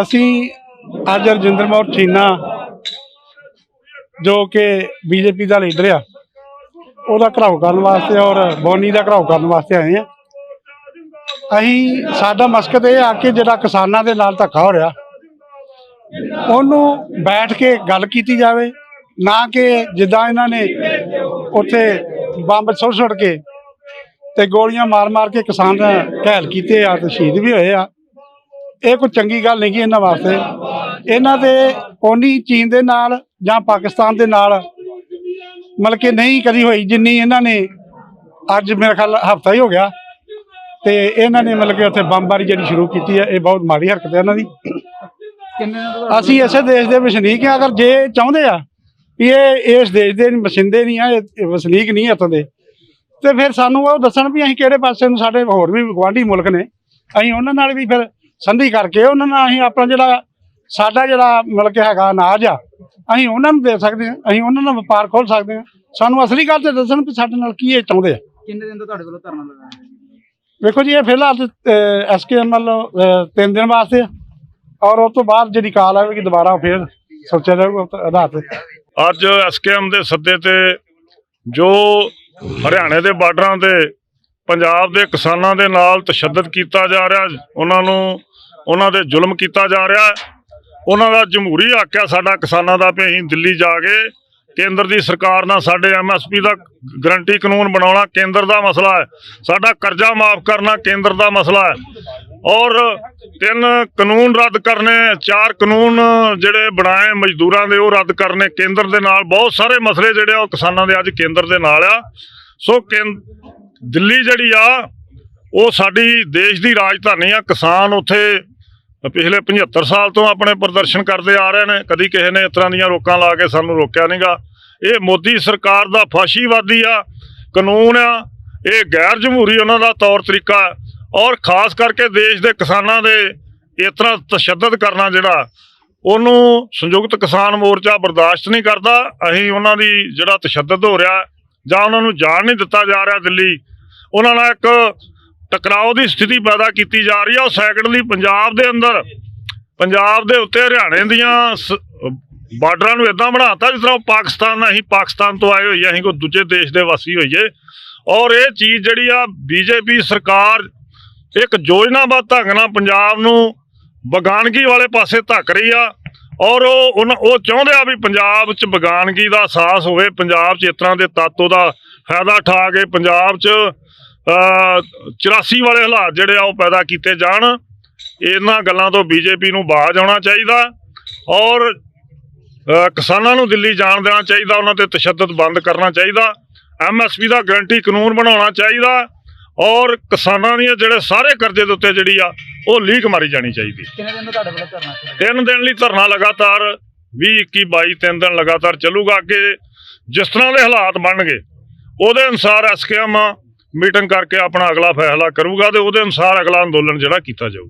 ਅਸੀਂ ਅੱਜ ਰਜਿੰਦਰ ਮੌਰ ਚੀਨਾ, ਜੋ ਕਿ ਬੀਜੇਪੀ ਦਾ ਲੀਡਰ ਆ, ਉਹਦਾ ਘਰਾਓ ਕਰਨ ਵਾਸਤੇ ਔਰ ਬੋਨੀ ਦਾ ਘਰਾਓ ਕਰਨ ਵਾਸਤੇ ਆਏ ਆ। ਅਸੀਂ, ਸਾਡਾ ਮਸਕਤ ਇਹ ਆ ਕਿ ਜਿਹੜਾ ਕਿਸਾਨਾਂ ਦੇ ਨਾਲ ਧੱਕਾ ਹੋ ਰਿਹਾ, ਉਹਨੂੰ ਬੈਠ ਕੇ ਗੱਲ ਕੀਤੀ ਜਾਵੇ, ਨਾ ਕਿ ਜਿੱਦਾਂ ਇਹਨਾਂ ਨੇ ਉੱਥੇ ਬੰਬ ਸੁੱਟ ਸੁੱਟ ਕੇ ਤੇ ਗੋਲੀਆਂ ਮਾਰ ਮਾਰ ਕੇ ਕਿਸਾਨ ਘਾਇਲ ਕੀਤੇ ਆ ਤੇ ਸ਼ਹੀਦ ਵੀ ਹੋਏ ਆ। ਇਹ ਕੋਈ ਚੰਗੀ ਗੱਲ ਨਹੀਂ ਇਹਨਾਂ ਵਾਸਤੇ। ਇਹਨਾਂ ਦੇ ਓਨੀ ਚੀਨ ਦੇ ਨਾਲ ਜਾਂ ਪਾਕਿਸਤਾਨ ਦੇ ਨਾਲ ਮਤਲਬ ਕਿ ਨਹੀਂ ਕਦੀ ਹੋਈ ਜਿੰਨੀ ਇਹਨਾਂ ਨੇ ਅੱਜ ਮੇਰੇ ਖਿਆਲ ਹਫਤਾ ਹੀ ਹੋ ਗਿਆ। ਤੇ ਇਹਨਾਂ ਨੇ ਮਤਲਬ ਕਿ ਉੱਥੇ ਬੰਬਾਰੀ ਜਿਹੜੀ ਸ਼ੁਰੂ ਕੀਤੀ ਹੈ ਇਹ ਬਹੁਤ ਮਾੜੀ ਹਰਕਤ ਹੈ ਇਹਨਾਂ ਦੀ। ਅਸੀਂ ਇਸੇ ਦੇਸ਼ ਦੇ ਵਸਨੀਕ ਹਾਂ ਅਗਰ ਜੇ ਚਾਹੁੰਦੇ ਆ ਵੀ ਇਹ ਇਸ ਦੇਸ਼ ਦੇ ਵਸਿੰਦੇ ਨਹੀਂ ਆ ਇਹ ਵਸਨੀਕ ਨਹੀਂ ਇੱਥੋਂ ਦੇ। ਤੇ ਫਿਰ ਸਾਨੂੰ ਉਹ ਦੱਸਣ ਵੀ ਅਸੀਂ ਕਿਹੜੇ ਪਾਸੇ ਨੂੰ ਸਾਡੇ ਹੋਰ ਵੀ ਗਵਾਂਢੀ ਮੁਲਕ ਨੇ ਅਸੀਂ ਉਹਨਾਂ ਨਾਲ ਵੀ ਫਿਰ ਸੰਧੀ ਕਰਕੇ ਉਹਨਾਂ ਨਾਲ ਅਸੀਂ ਆਪਣਾ ਜਿਹੜਾ ਸਾਡਾ ਜਿਹੜਾ ਕਿ ਹੈਗਾ ਅਨਾਜ ਆ ਅਸੀਂ ਉਹਨਾਂ ਨੂੰ ਦੇ ਸਕਦੇ ਹਾਂ ਅਸੀਂ ਉਹਨਾਂ ਨਾਲ ਵਪਾਰ ਖੋਲ ਸਕਦੇ ਹਾਂ। ਸਾਨੂੰ ਅਸਲੀ ਗੱਲ ਤੇ ਦੱਸਣ ਵੀ ਸਾਡੇ ਨਾਲ ਕੀ ਇਹ ਚਾਹੁੰਦੇ ਆ। ਕਿੰਨੇ ਦਿਨ ਤੋਂ ਤੁਹਾਡੇ ਵੱਲੋਂ ਧਰਨਾ ਲਗਾਇਆ ਹੈ ਵੇਖੋ ਜੀ ਇਹ ਫਿਲਹਾਲ ਐਸਕੇਐਮ ਵੱਲੋਂ ਤਿੰਨ ਦਿਨ ਵਾਸਤੇ ਔਰ ਉਸ ਤੋਂ ਬਾਅਦ ਜਿਹੜੀ ਕਾਲ ਆਵੇਗੀ ਦੁਬਾਰਾ ਫਿਰ ਸੋਚਿਆ ਜਾਊਗਾ ਆਧਾਰ ਤੇ। ਅੱਜ ਐਸਕੇਐਮ ਦੇ ਸੱਦੇ ਤੇ ਜੋ ਹਰਿਆਣੇ ਦੇ ਬਾਰਡਰਾਂ ਤੇ, ਪੰਜਾਬ ਦੇ ਕਿਸਾਨਾਂ ਦੇ ਨਾਲ ਤਸ਼ੱਦਦ ਕੀਤਾ ਜਾ ਰਿਹਾ ਉਹਨਾਂ ਨੂੰ, ਉਹਨਾਂ ਦੇ ਜ਼ੁਲਮ ਕੀਤਾ ਜਾ ਰਿਹਾ ਉਹਨਾਂ ਦਾ ਜਮਹੂਰੀ ਹੱਕ ਹੈ ਸਾਡਾ ਕਿਸਾਨਾਂ ਦਾ ਵੀ ਅਸੀਂ ਦਿੱਲੀ ਜਾ ਕੇ ਕੇਂਦਰ ਦੀ ਸਰਕਾਰ ਨਾਲ ਸਾਡੇ ਐਮਐਸਪੀ ਦਾ ਗਰੰਟੀ ਕਾਨੂੰਨ ਬਣਾਉਣਾ ਕੇਂਦਰ ਦਾ ਮਸਲਾ ਹੈ। ਸਾਡਾ ਕਰਜ਼ਾ ਮਾਫ ਕਰਨਾ ਕੇਂਦਰ ਦਾ ਮਸਲਾ ਹੈ। ਔਰ ਤਿੰਨ ਕਾਨੂੰਨ ਰੱਦ ਕਰਨੇ, ਚਾਰ ਕਾਨੂੰਨ ਜਿਹੜੇ ਬਣਾਏ ਮਜ਼ਦੂਰਾਂ ਦੇ, ਉਹ ਰੱਦ ਕਰਨੇ। ਕੇਂਦਰ ਦੇ ਨਾਲ ਬਹੁਤ ਸਾਰੇ ਮਸਲੇ ਜਿਹੜੇ ਆ, ਉਹ ਕਿਸਾਨਾਂ ਦੇ ਅੱਜ ਕੇਂਦਰ ਦੇ ਨਾਲ ਆ। ਸੋ ਕੇਂ- ਦਿੱਲੀ ਜਿਹੜੀ ਆ, ਉਹ ਸਾਡੀ ਦੇਸ਼ ਦੀ ਰਾਜਧਾਨੀ ਆ। ਕਿਸਾਨ ਉੱਥੇ ਪਿਛਲੇ 75 ਸਾਲ ਤੋਂ ਆਪਣੇ ਪ੍ਰਦਰਸ਼ਨ ਕਰਦੇ ਆ ਰਹੇ ਨੇ। ਕਦੀ ਕਿਸੇ ਨੇ ਇਸ ਤਰ੍ਹਾਂ ਦੀਆਂ ਰੋਕਾਂ ਲਾ ਕੇ ਸਾਨੂੰ ਰੋਕਿਆ ਨਹੀਂਗਾ ਇਹ ਮੋਦੀ ਸਰਕਾਰ ਦਾ ਫਾਸ਼ੀਵਾਦੀ ਆ। ਕਾਨੂੰਨ ਆ, ਇਹ ਗੈਰ ਜਮਹੂਰੀ ਉਹਨਾਂ ਦਾ ਤੌਰ ਤਰੀਕਾ। ਔਰ ਖਾਸ ਕਰਕੇ ਦੇਸ਼ ਦੇ ਕਿਸਾਨਾਂ ਦੇ ਇਸ ਤਰ੍ਹਾਂ ਤਸ਼ੱਦਦ ਕਰਨਾ ਜਿਹੜਾ, ਉਹਨੂੰ ਸੰਯੁਕਤ ਕਿਸਾਨ ਮੋਰਚਾ ਬਰਦਾਸ਼ਤ ਨਹੀਂ ਕਰਦਾ। ਅਸੀਂ ਉਹਨਾਂ ਦੀ ਜਿਹੜਾ ਤਸ਼ੱਦਦ ਹੋ ਰਿਹਾ, ਜਾਂ ਉਹਨਾਂ ਨੂੰ ਜਾਣ ਨਹੀਂ ਦਿੱਤਾ ਜਾ ਰਿਹਾ ਦਿੱਲੀ, ਉਹਨਾਂ ਨਾਲ ਇੱਕ ਟਕਰਾਓ ਦੀ ਸਥਿਤੀ ਪੈਦਾ ਕੀਤੀ ਜਾ ਰਹੀ ਹੈ ਉਹ ਸੈਕੰਡਲੀ ਪੰਜਾਬ ਦੇ ਅੰਦਰ, ਪੰਜਾਬ ਦੇ ਉੱਤੇ ਹਰਿਆਣੇ ਦੀਆਂ ਸ- ਬਾਰਡਰਾਂ ਨੂੰ ਇਦਾਂ ਬਣਾਤਾ ਜਿਸ ਤਰ੍ਹਾਂ ਉਹ ਪਾਕਿਸਤਾਨ ਅਸੀਂ ਪਾਕਿਸਤਾਨ ਤੋਂ ਆਏ ਹੋਈਏ, ਅਸੀਂ ਕੋਈ ਦੂਜੇ ਦੇਸ਼ ਦੇ ਵਾਸੀ ਹੋਈਏ। ਔਰ ਇਹ ਚੀਜ਼ ਜਿਹੜੀ ਆ, ਬੀਜੇਪੀ ਸਰਕਾਰ ਇੱਕ ਯੋਜਨਾਬੱਧ ਢੰਗ ਨਾਲ ਪੰਜਾਬ ਨੂੰ ਬਗਾਨਗੀ ਵਾਲੇ ਪਾਸੇ ਧੱਕ ਰਹੀ ਆ ਔਰ ਉਹ ਉਹਨਾਂ- ਉਹ ਚਾਹੁੰਦੇ ਆ ਵੀ ਪੰਜਾਬ 'ਚ ਬਗਾਨਗੀ ਦਾ ਅਹਿਸਾਸ ਹੋਵੇ, ਪੰਜਾਬ 'ਚ ਇਸ ਤਰ੍ਹਾਂ ਦੇ ਤੱਤ ਦਾ ਫਾਇਦਾ ਉਠਾ ਕੇ ਪੰਜਾਬ 'ਚ ਅ 84 ਵਾਲੇ ਹਾਲਾਤ ਜਿਹੜੇ ਆ ਉਹ ਪੈਦਾ ਕੀਤੇ ਜਾਣ। ਇਹਨਾਂ ਗੱਲਾਂ ਤੋਂ ਬੀਜੇਪੀ ਨੂੰ ਬਾਜ਼ ਆਉਣਾ ਚਾਹੀਦਾ ਔਰ ਕਿਸਾਨਾਂ ਨੂੰ ਦਿੱਲੀ ਜਾਣ ਦੇਣਾ ਚਾਹੀਦਾ, ਉਹਨਾਂ ਤੇ ਤਸ਼ੱਦਦ ਬੰਦ ਕਰਨਾ ਚਾਹੀਦਾ। ਐਮਐਸਪੀ ਦਾ ਗਰੰਟੀ ਕਾਨੂੰਨ ਬਣਾਉਣਾ ਚਾਹੀਦਾ। ਔਰ ਕਿਸਾਨਾਂ ਦੀਆਂ ਜਿਹੜੇ ਸਾਰੇ ਕਰਜ਼ੇ ਦੇ ਉੱਤੇ ਜਿਹੜੀ ਆ ਉਹ ਲੀਕ ਮਾਰੀ ਜਾਣੀ ਚਾਹੀਦੀ। ਕਿੰਨੇ ਦਿਨ ਤੋਂ ਤੁਹਾਡੇ ਵੱਲੋਂ ਧਰਨਾ ਚੱਲ ਰਿਹਾ? ਤਿੰਨ ਦਿਨ ਲਈ ਧਰਨਾ ਲਗਾਤਾਰ 20 21 22 ਤਿੰਨ ਦਿਨ ਲਗਾਤਾਰ ਚੱਲੂਗਾ। ਅੱਗੇ ਜਿਸ ਤਰ੍ਹਾਂ ਦੇ ਹਾਲਾਤ ਬਣਨਗੇ ਉਹਦੇ ਅਨੁਸਾਰ ਐਸਕੇਐਮ ਮੀਟਿੰਗ ਕਰਕੇ ਆਪਣਾ ਅਗਲਾ ਫੈਸਲਾ ਕਰੂਗਾ ਤੇ ਉਹਦੇ ਅਨੁਸਾਰ ਅਗਲਾ ਅੰਦੋਲਨ ਜਿਹੜਾ ਕੀਤਾ ਜਾਊਗਾ